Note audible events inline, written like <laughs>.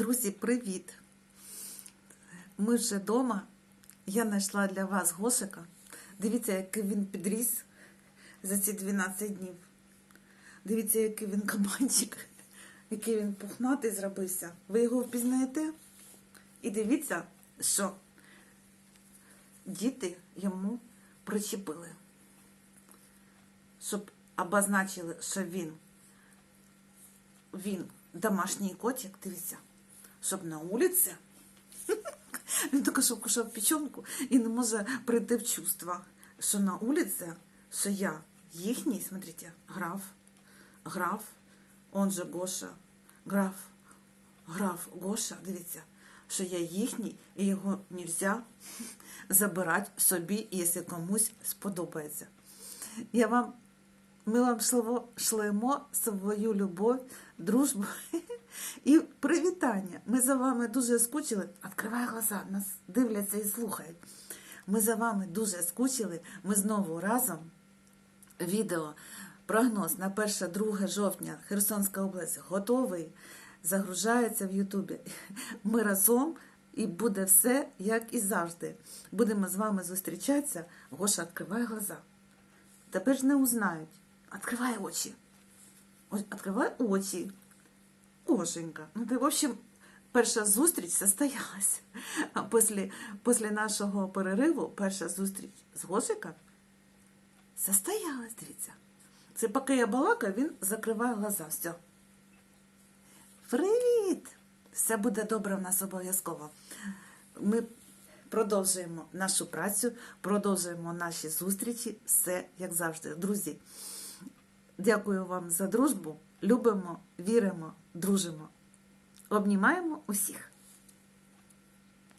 Друзі, привіт! Ми вже вдома. Я знайшла для вас Гошика. Дивіться, який він підріс за ці 12 днів. Дивіться, який він кабанчик, який він пухнатий зробився. Ви його впізнаєте? І дивіться, що діти йому причепили, щоб обозначили, що він він домашній котик, дивіться, щоб на вулиці. Він <laughs> тільки що кушав печенку і не може прийти в чувство, що на вулиці, що я їхній, смотрите, граф, граф, он же Гоша, граф, граф Гоша, дивіться, що я їхній, і його нельзя <laughs> забирати собі, якщо комусь сподобається. Я вам ми вам шлемо, свою любов, дружбу <laughs> і привітання. Ми за вами дуже скучили. Відкривай глаза, нас дивляться і слухають. Ми за вами дуже скучили. Ми знову разом. Відео, прогноз на 1-2 жовтня Херсонська область готовий. Загружається в Ютубі. Ми разом і буде все, як і завжди. Будемо з вами зустрічатися. Гоша, відкривай глаза. Тепер ж не узнають. Открывай очі. Ось, Открывай очі. Гошенька. Ну, ти, в общем, перша зустріч состоялась. А після, після нашого перериву перша зустріч з Гошиком состоялась, дивіться. Це поки я балакаю, він закриває глаза. Все. Привіт! Все буде добре в нас обов'язково. Ми продовжуємо нашу працю, продовжуємо наші зустрічі. Все як завжди. Друзі, дякую вам за дружбу. Любимо, віримо, дружимо. Обнімаємо усіх.